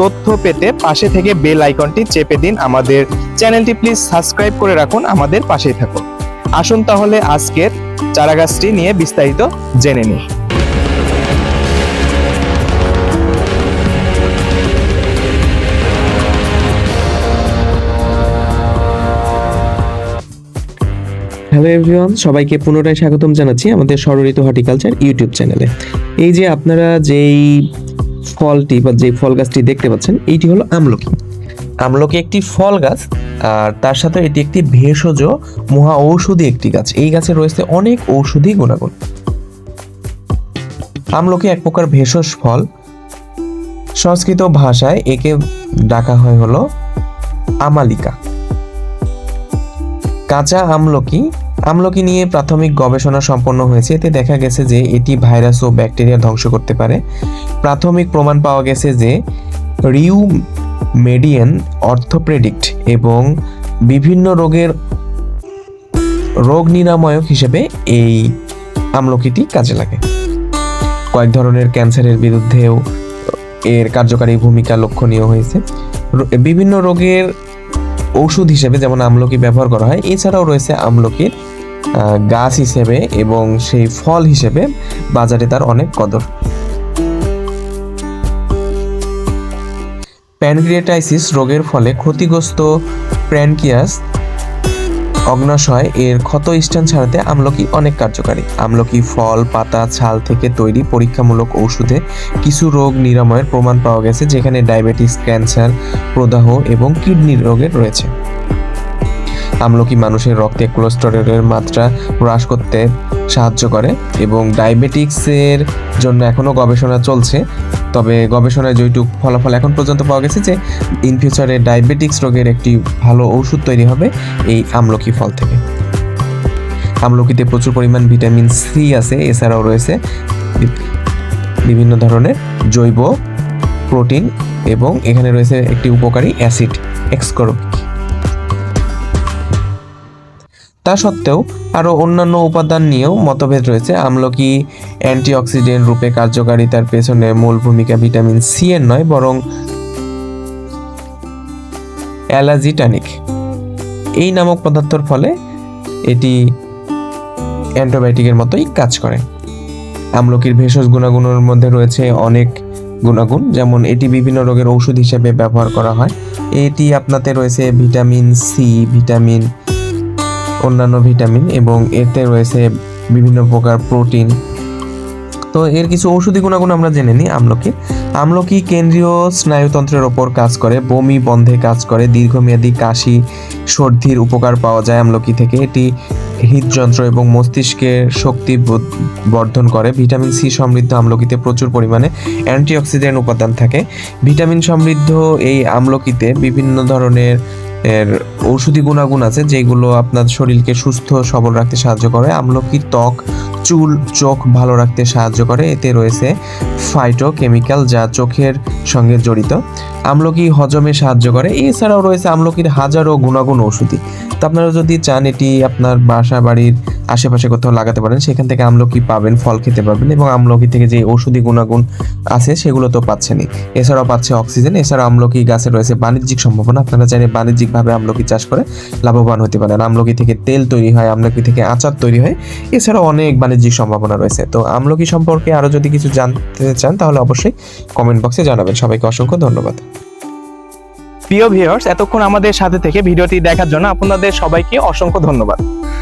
তথ্য পেতে পাশে থেকে বেল আইকনটি চেপে দিন আমাদের চ্যানেলটি। প্লিজ সাবস্ক্রাইব করে রাখুন আমাদের পাশেই থাকুন। আসুন তাহলে আজকের চারাগাছটি নিয়ে বিস্তারিত জেনে নিই। হ্যালো এভরিওয়ান সবাইকে পুনরায় স্বাগতম জানাচ্ছি আমাদের ষড়ঋতু হর্টিকালচার ইউটিউব চ্যানেলে। এই যে আপনারা যেই ফলটি বা যে ফল গাছটি দেখতে পাচ্ছেন, এইটি হলো আমলকি। আমলকি একটি ফল গাছ, আর তার সাথে এটি একটি ভেষজ মহা ঔষধি একটি গাছ। এই গাছে রয়েছে অনেক ঔষধি গুণাগুণ। আমলকি এক প্রকার ভেষজ ফল। সংস্কৃত ভাষায় একে ডাকা হয় হলো আমালিকা। কাঁচা আমলকি আমলকি নিয়ে প্রাথমিক গবেষণা সম্পন্ন হয়েছে। এতে দেখা গেছে যে এটি ভাইরাস ও ব্যাকটেরিয়া ধ্বংস করতে পারে। প্রাথমিক প্রমাণ পাওয়া গেছে যে রিউ মেডিয়ান, অর্থোপ্রেডিক্ট এবং বিভিন্ন রোগের রোগ নিরাময়ক হিসেবে এই আমলকিটি কাজে লাগে। কয়েক ধরনের ক্যান্সারের বিরুদ্ধেও এর কার্যকারী ভূমিকা লক্ষণীয় হয়েছে। বিভিন্ন রোগের ঔষধ হিসেবে যেমন আমলকি ব্যবহার করা হয়, এছাড়াও রয়েছে আমলকির গাছ হিসেবে এবং সেই ফল হিসেবে বাজারে তার অনেক কদর। প্যানক্রিয়াটাইসিস রোগের ফলে ক্ষতিগ্রস্ত প্যানকিয়াস অগ্নাশয় এর ক্ষত স্থান ছাড়াতে আমলকি অনেক কার্যকারী। আমলকি ফল, পাতা, ছাল থেকে তৈরি পরীক্ষামূলক ঔষধে কিছু রোগ নিরাময়ের প্রমাণ পাওয়া গেছে, যেখানে ডায়াবেটিস, ক্যান্সার, প্রদাহ এবং কিডনি রোগের রয়েছে। আমলকি মানুষের রক্তে কোলেস্টেরলের মাত্রা হ্রাস করতে সাহায্য করে এবং ডায়াবেটিক্সের জন্য এখনও গবেষণা চলছে। তবে গবেষণায় যেটুকু ফলাফল এখন পর্যন্ত পাওয়া গেছে যে ইন ফিউচারে ডায়াবেটিক্স রোগের একটি ভালো ওষুধ তৈরি হবে এই আমলকি ফল থেকে। আমলকিতে প্রচুর পরিমাণ ভিটামিন সি আছে, এছাড়াও রয়েছে বিভিন্ন ধরনের জৈব প্রোটিন এবং এখানে রয়েছে একটি উপকারী অ্যাসিড এক্সকরবিক তা সত্ত্বেও আরও অন্যান্য উপাদান নিয়েও মতভেদ রয়েছে। আমলকি অ্যান্টিঅক্সিডেন্ট রূপে কার্যকারিতার পেছনে মূল ভূমিকা ভিটামিন সি এর নয়, বরং অ্যালাজিটানিক। এই নামক পদার্থর ফলে এটি অ্যান্টিবায়োটিকের মতোই কাজ করে। আমলকির ভেষজ গুণাগুণের মধ্যে রয়েছে অনেক গুণাগুণ, যেমন এটি বিভিন্ন রোগের ঔষধ হিসেবে ব্যবহার করা হয়। এটি আপনাতে রয়েছে ভিটামিন সি ভিটামিন অন্যান্য ভিটামিন এবং এতে রয়েছে বিভিন্ন প্রকার প্রোটিন। তো এর কিছু ঔষধি গুণাগুণ আমরা জেনে নিই আমলকি। আমলকি কেন্দ্রীয় স্নায়ুতন্ত্রের ওপর কাজ করে, বমি বন্ধে কাজ করে, দীর্ঘমেয়াদী কাশি, সর্দির উপকার পাওয়া যায় আমলকি থেকে। এটি হৃদযন্ত্র এবং মস্তিষ্কের শক্তি বর্ধন করে। ভিটামিন সি সমৃদ্ধ আমলকিতে প্রচুর পরিমাণে অ্যান্টিঅক্সিডেন্ট উপাদান থাকে। ভিটামিন সমৃদ্ধ এই আমলকিতে বিভিন্ন ধরনের এর ঔষধি গুণাগুণ আছে যেগুলো আপনার শরীরকে সুস্থ, সবল রাখতে সাহায্য করে। আমলকি, ত্বক, চুল, চোখ ভালো রাখতে সাহায্য করে। এতে রয়েছে ফাইটো কেমিক্যাল যা চোখের সঙ্গে জড়িত। আমলকি হজমে সাহায্য করে। এছাড়াও রয়েছে আমলকির হাজারো গুণাগুণ ঔষধি। তো আপনারা যদি চান এটি আপনার বাসা বাড়ির আশেপাশে কোথাও লাগাতে পারেন, সেখান থেকে আমলকি পাবেন, ফল খেতে পারবেন এবং আমলকি থেকে যে ঔষধি গুণাগুণ আছে, সেগুলো তো পাচ্ছেনই। এছাড়াও পাচ্ছে অক্সিজেন, এছাড়াও আমলকি গাছে রয়েছে বাণিজ্যিক সম্ভাবনা, আপনারা চাইলে বাণিজ্যিকভাবে আমলকি চাষ করে লাভবান হতে পারেন। আমলকি থেকে তেল তৈরি হয়, আমলকি থেকে আচার তৈরি হয়, এছাড়াও অনেক বাণিজ্যিক সম্ভাবনা রয়েছে। তো আমলকি সম্পর্কে আরও যদি কিছু জানতে চান, তাহলে অবশ্যই কমেন্ট বক্সে জানাবেন। সবাইকে অসংখ্য ধন্যবাদ। প্রিয় ভিউয়ার্স এতক্ষণ আমাদের সাথে থেকে ভিডিওটি দেখার জন্য আপনাদের সবাইকে অসংখ্য ধন্যবাদ।